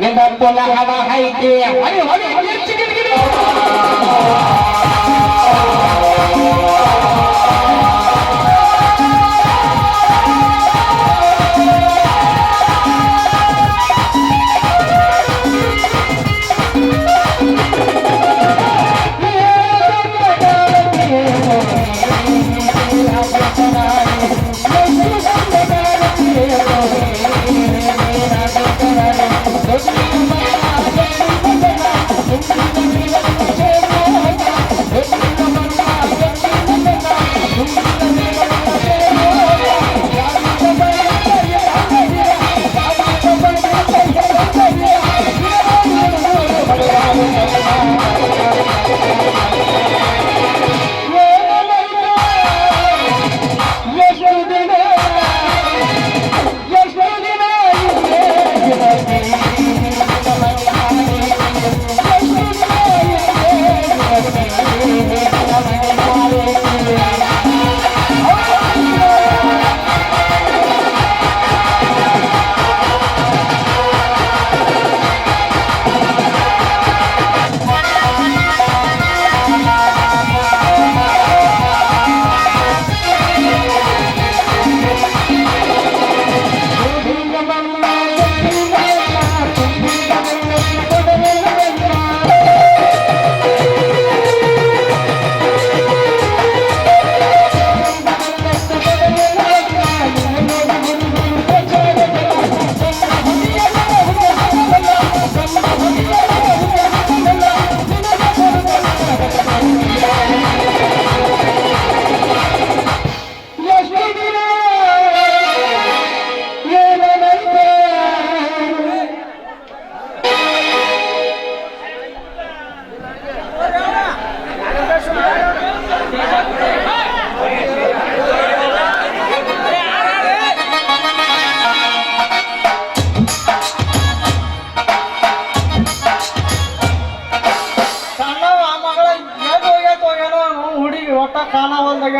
ನಿನ್ನ ಹವ ಐತೆ ಹರಿ ಹರಿ ಹರಿ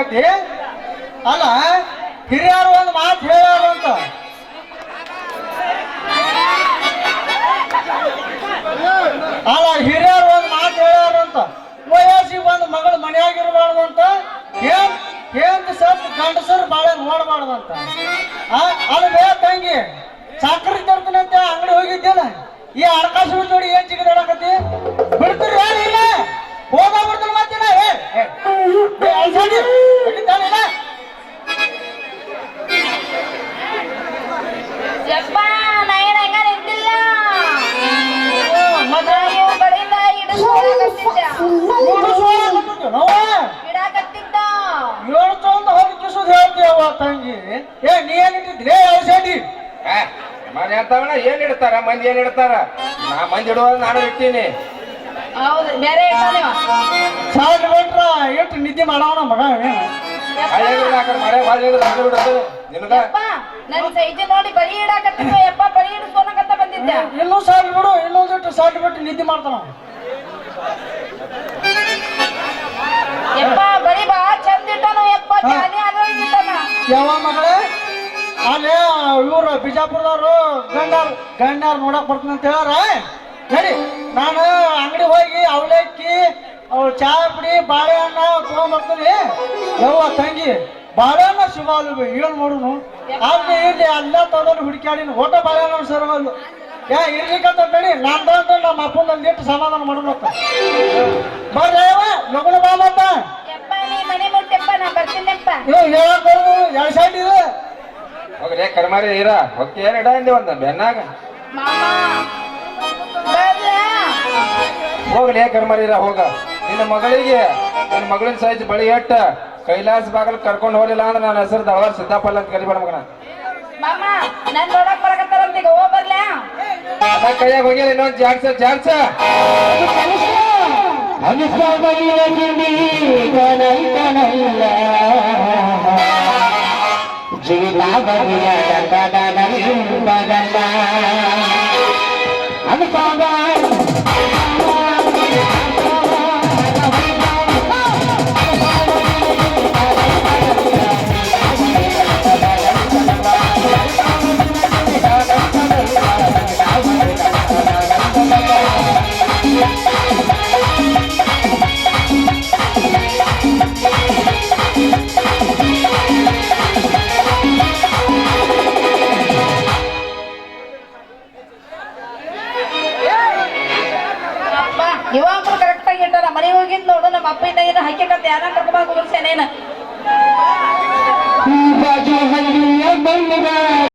ಒಂದಾಗೈತಿ ಅಲ್ಲ, ಹಿರಿಯರು ಒಂದು ಮಾತು ಹೇಳೋರು ಅಂತ. ಅಲ್ಲ, ಹಿರಿಯರು ಒಂದು ಮಾತು ಹೇಳೋರು ಅಂತ. ವಯಸ್ಸಿಗೆ ಒಂದು ಮಗಳು ಮನೆಯಾಗಿರ್ಬಾರ್ದು ಅಂತ, ಏನ್ ಏನ್ ಸತ್ ಗಂಡಸರು ಬಾಳೆ ನೋಡ್ಬಾರ್ದಂತ ಬೇ ತಂಗಿ ಸಕ್ಕರೆ ತರ್ತೀನಂತೆ ಅಂಗಡಿ ಹೋಗಿದ್ದೇನೆ. ಈ ಆಕಾಶ ನೋಡಿ ಏನ್ ಚಿಕ್ಕದಾಡಕತ್ತಿ ಹೇಳ್ತೀಯವ್ವ ತಂಗಿ ಏ ನೀ ಏನಿಟ್ಟಿದ್ರಿ ಔಷಧಿ ಮನೆ ಅಂತವಣ ಏನ್ ಇಡ್ತಾರ? ಮಂದಿ ಏನ್ ಇಡ್ತಾರ? ನಾ ಮಂದಿ ಇಡುವಾಗ ನಾನು ಇಡ್ತೀನಿ. ಹೌದು ಬೇರೆ ಇಟ್ಟಾನೆ ಸಾಲ್ ಬಿಟ್ರ ಎಷ್ಟು ನಿದ್ದೆ ಮಾಡವನ ಮಗ ಯಪ್ಪ. ನನ್ ಸೈಜ್ ನೋಡಿ ಬಳಿ ಇಡಾಕತ್ತಿದ್ದ ಯಪ್ಪ ಬಳಿ ಇಡಿಸ್ಕೊಳಕತ್ತ ಬಂದಿದ್ದ? ಇನ್ನೂ ಸಾಲ್ ಬಿಡು ಇನ್ನೊಂದಿಟ್ಟು ಸಾಲ್ ಬಿಟ್ಟು ನಿದ್ದೆ ಮಾಡ್ತಾನ ಯಪ್ಪ ಬರಿ ಬಾ ಚಂದ ಇಟ್ಟಾನು ಯಪ್ಪ ಜಾಲಿ ಯಾವ ಮಗಳೇ? ಅಲ್ಲಿ ಇವ್ರು ಬಿಜಾಪುರದವರು ಗಂಡಾರ್ ಗಂಡಾರ್ ನೋಡಕ್ ಬರ್ತೀನಿ ಅಂತ ಹೇಳಾರ ನಡಿ, ನಾನು ಅಂಗಡಿ ಹೋಗಿ ಅವಲಕ್ಕಿ ಅವ್ಳು ಚಾ ಪುಡಿ, ಬಾಳೆಹಣ್ಣ ತಗೊಂಡ್ಬರ್ತೀನಿ ಯವ್ವ ತಂಗಿ, ಬಾಳೆಹಣ್ಣ ಸಿಗಲ್ಲ ಏನ್ ಮಾಡುನು? ಅಲ್ಲಿ ಇಲ್ಲಿ ಅಲ್ಲ ತಗೊಂಡು ಹುಡುಕ್ಯಾಡಿನ ಓಟ ಬಾಳೆಹಣ್ಣ ಸರ್ವಲ್ಲು ಯಾ ಇರ್ಲಿಕ್ಕಂತ ನಡಿ ನಂದ ಅಂತ ನಮ್ಮ ಅಪ್ಪನ ಒಂದಿಟ್ಟು ಸಮಾಧಾನ ಮಾಡೋಣ ಬರ್ರಿ ಲಗುಣ ಬಾ ಎರಡು ಸೈಡ್ ಇದೆ. ಹೋಗ್ರಿ ಕರ್ಮಾರಿ ಇರ. ಹೊಕ್ಕಿ ಏನ್ ಇಡ ಅಂದಿ ಒಂದ ಬೆನ್ನಾಗ? ಹೋಗ್ಲಿ ಕರ್ಮಾರಿ ಇರ ಹೋಗ. ನಿನ್ನ ಮಗಳಿಗೆ ನಿನ್ನ ಮಗಳಿನ ಸೈಜ್ ಬಳಿ ಎಟ್ಟ? ಕೈಲಾಸ ಬಾಗಲ್ ಕರ್ಕೊಂಡು ಹೋಗ್ಲಿಲ್ಲ ಅಂದ್ರೆ ನನ್ನ ಹೆಸರು ದವರ್ ಸಿದ್ದಾಪಲ್ಲ ಅಂತ ಕರಿಬೇಡ ಮಗನ. ಕೈಯಾಗ ಹೋಗಿಲ್ಲ ಇನ್ನೊಂದು ಜಾಡ್ಸ ಈಗ ಹೋಗ್ ಬರ್ಲಾ ಅದ ಕೈಯಾಗ ಹೋಗ್ಯಾರ ಇನ್ನೊಂದ್ ಇವಾಗ್ಲೂ ಕರೆಕ್ಟ್ ಆಗಿ ಇಟ್ಟಾರ ಮನೆ ಹೋಗಿದ್ ನೋಡು, ನಮ್ಮ ಅಪ್ಪ ಇನ್ನ ಏನು ಹಾಕಿಕಂತ ಯಾರ ಕರ್ಕೊಂಡ್ ಬಂದ